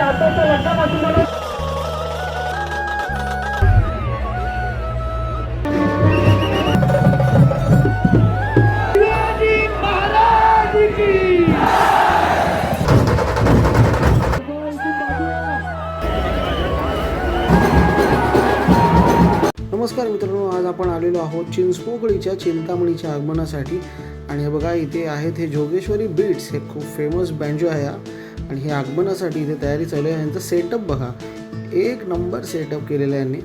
टाटाच्या लग्नापासून मला नमस्कार मित्रांनो आज आपण आलेलो आहोत चिंचपोकळीच्या चिंतामणीच्या आगमनासाठी आणि हे बघा इथे आहेत हे जोगेश्वरी बीट्स हे खूप फेमस बँजो आहे हा. आणि हे आगमनासाठी इथे तयारी चालू आहे. यांचा सेटअप बघा. एक नंबर सेटअप केलेला आहे यांनी.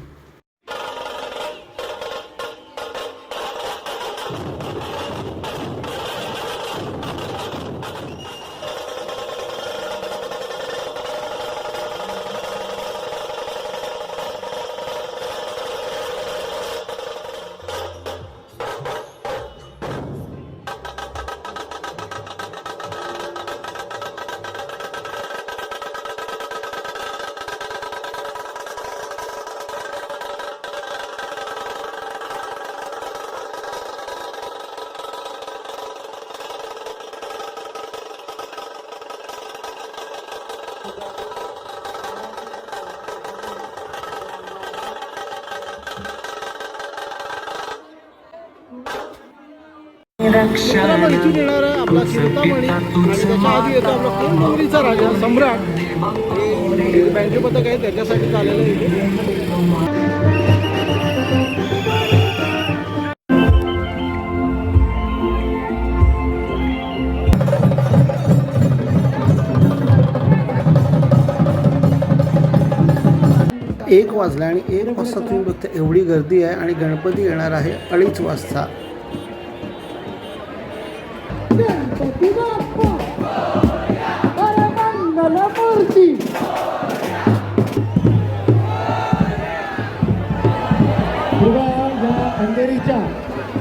मित्रांनो इथून आपला चिंतामणी आणि त्याच्या आधी येतो आपला राजा सम्राट हे बँजो आहे त्याच्यासाठी चाललेलं आहे एक वाजला आणि एक वाजता तुम्ही बघता एवढी गर्दी आहे आणि गणपती येणार आहे अडीच वाजता. अंधेरीच्या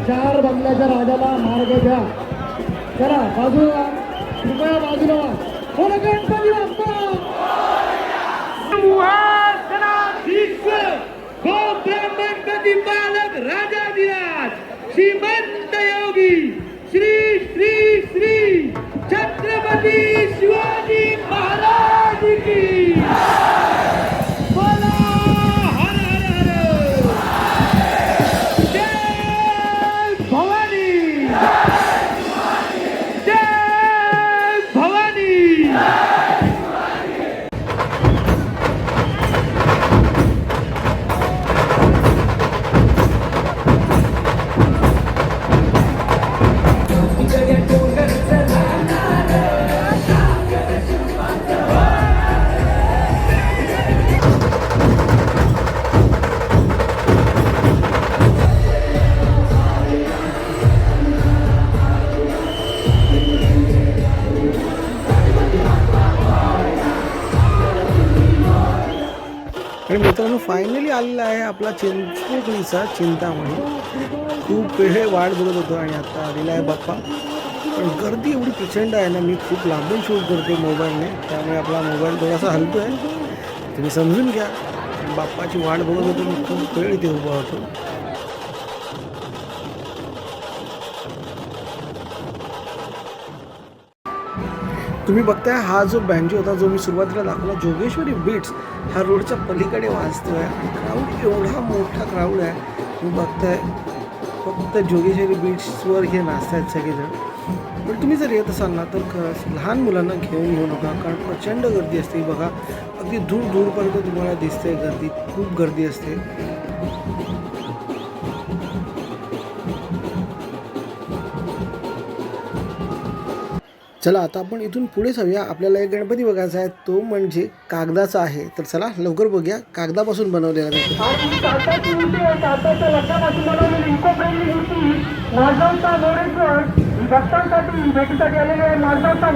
चार बंगल्याच्या राजाला मार्ग द्या. चला बाजूला कृपया बाजूला. गणपती बाप्पा? बालक राजा विराज श्रीमंत योगी श्री मित्रांनो फायनली आलेला आहे आपला चिंचपोकळीचा चिंतामणी खूप वेळ वाट बघत होतो आणि आता आलेला आहे बाप्पा. पण गर्दी एवढी प्रचंड आहे ना मी खूप लांबून शूट करतो मोबाईलने. त्यामुळे आपला मोबाईल थोडासा हलतो आहे तुम्ही समजून घ्या. बाप्पाची वाट बघत होतो मी खूप वेळ इथे उभा होतो. तुम्ही बघताय हा जो बँजो होता जो मी सुरुवातीला दाखवला जोगेश्वरी बीट्स हा रोडच्या पलीकडे वाजतोय. आणि क्राऊड एवढा मोठा क्राऊड आहे. तुम्ही बघताय फक्त जोगेश्वरी बीट्सवर हे नाचतायत सगळेजण. पण तुम्ही जर येत असाल ना तर खरंच लहान मुलांना घेऊन येऊ नका कारण प्रचंड गर्दी असते. बघा अगदी दूर दूरपर्यंत तुम्हाला दिसते गर्दी खूप गर्दी असते. चला आता आपण इथून पुढे जाऊया. आपल्याला एक गणपती बघायचा आहे. तो म्हणजे कागदाचा आहे. तर चला लवकर बघूया. कागदापासून बनवलेला गणपती. भक्तांसाठी भेटीसाठी आलेले आहे माधवचा